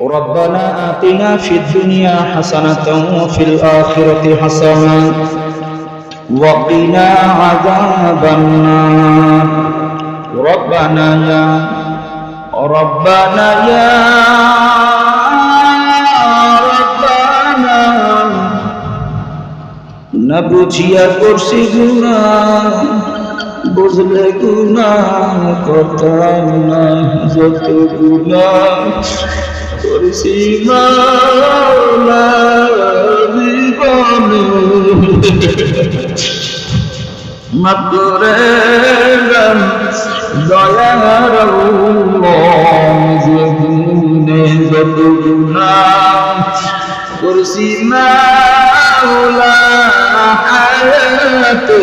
ربنا آتنا في الدنيا حسنة وفي الآخرة حسنة وقنا عذاب النار ربنا يا ربنا يا ربنا نبوتيا كرسي বুঝলে গুণা করতাম না যত গুণা করছি মাওলা করে দেন দয়ার জীবনে যত গুণা করছি মাওলা, হায়াতে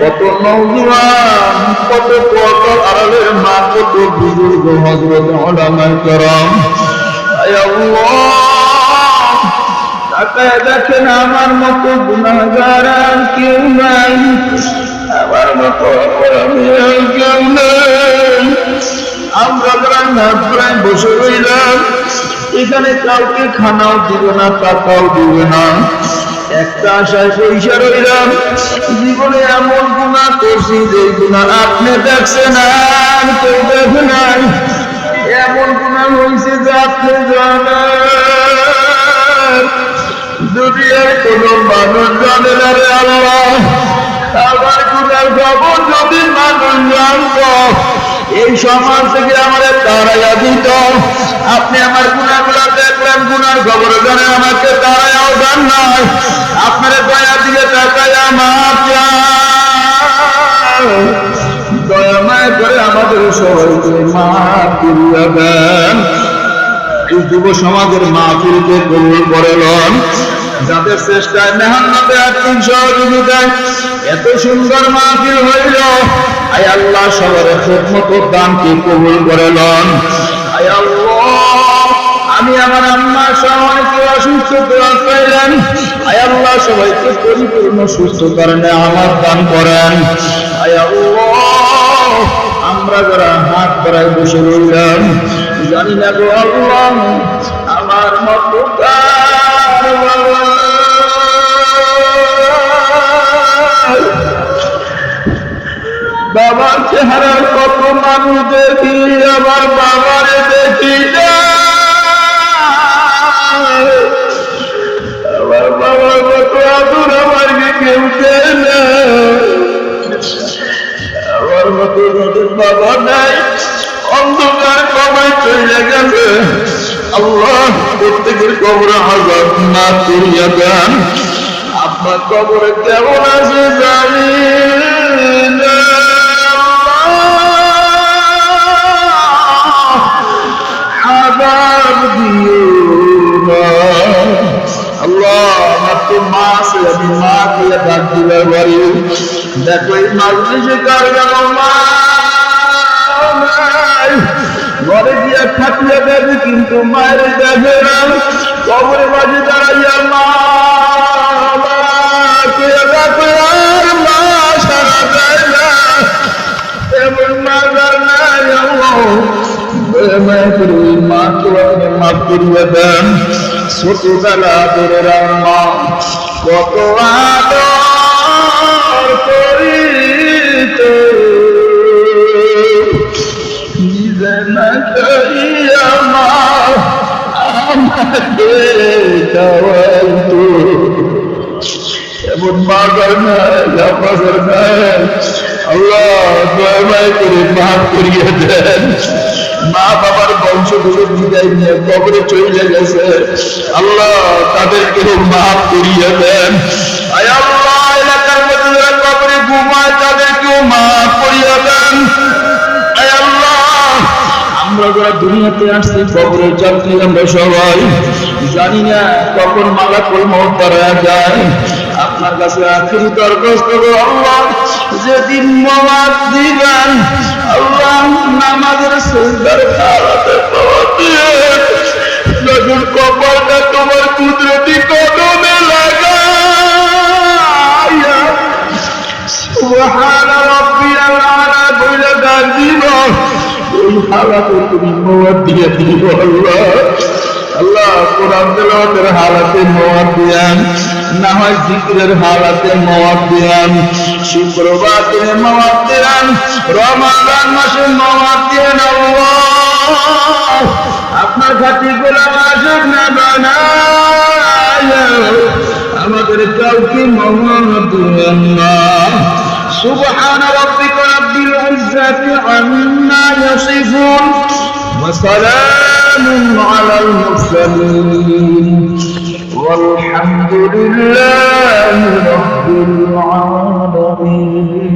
কত নৌজওয়ান কত কত আড়ালের মা, কত বুজুর্গ হজরত ওলামাই করম। দেখেন আমার মতো গুণাগার আর কেউ নাই। আমার মতো আর কেউ নেই। আমরা প্রায় বসে রইলাম, এখানে কাউকে খানাও দিবে না টাকাও দিবে না। একটা আশায় পয়সা রইলাম। জীবনে এমন গুণা করছি যে গুণা আপনি দেখছেন আর কেউ দেখে নাই। এমন গুণা হয়েছে যে আপনি জানেন। দুনিয়ার কোন মানুষ জানে না রে আল্লাহ। আমার গুণার খবর যদি মানুষ জানত, এই সমাজ থেকে আমার তারাইয়া দিত। আপনি আমার গুণাগুলো দেখলেন গুণার খবর জানে আমাকে তারাইয়াও দয়া দিয়ে তাকাই আমার দয়া মায় করে আমাদের সবাইকে মা ফিরিয়া দেন। এই যুব সমাজের মাহফিলকে কবুল করে লন যাদের চেষ্টায় মেহান্নতে আর্থিক সহযোগিতায় এত সুন্দর মাহফিল হইল, আয় আল্লাহ সবার খেদমত ও দানকে কবুল করে লন আয় আল্লাহ আমি আমার আম্মা সবাইকে অসুস্থ দোয়া পাইলেন আয় আল্লাহ, সবাইকে পরিপূর্ণ সুস্থ কারণে আমার দান করেন। আমরা যারা হাত ধরায় বসে রইলাম, জানি না গো আল্লাহ, আমার? বাবার চেহারা কত মানুষ দেখি, আমার বাবারে দেখি না। নাই অন্ধকার কমায় চলে গেছে আল্লাহ প্রত্যেকের কবর হাজার না করিয়া দেন। আপনার কবরে কেমন আছে জানি দেখো এই কার মা। নাই। ঘরে গিয়া থাকিয়া দেখি কিন্তু মায়ের দেখে না। কবরে বাজে দাঁড়াইয়া মা মা, মা মা ছোটবেলা রাম্মা কত আদর আল্লাহ দয়াময় করে মাফ করিয়ে দেন মা বাবার বংশগুলো বিদায় নিয়ে কবরে চলে গেছে আল্লাহ তাদেরকে মাফ করিয়ে দেন দুনিয়াতে আসছি কবরের যাত্রী আমরা সবাই। জানি না কখন মালাকুল মত তারা যায়। আপনার কাছে আখিরি দরখাস্ত করো আল্লাহ, যেদিন মমাত দিবেন, আল্লাহ নামাজের সুন্দর খাওয়াতে যখন কপালটা তোমার কুদরতি কদমে লাগাইয়া সুবহান রাব্বিয়াল আলা ডাক দিব এই হালাতে তুমি মোয়া দিয়ে দিব আল্লাহ কোরআন তেলাওয়াতের হালাতে মোয়া দিয়ান না হয় জিকিরের হালাতে মোয়া দিয়ান শুক্রবার দিনে দিয়ান রমাদান মাসে দিয়ান আপনার খাতি গোলাম আসুক না আমাদের কাউকে মহান দিয়ান না। সুবহান রাব্বিকা রাব্বিল ইজ্জাতি আমিন يصفون وسلام على المرسلين. والحمد لله رب العالمين.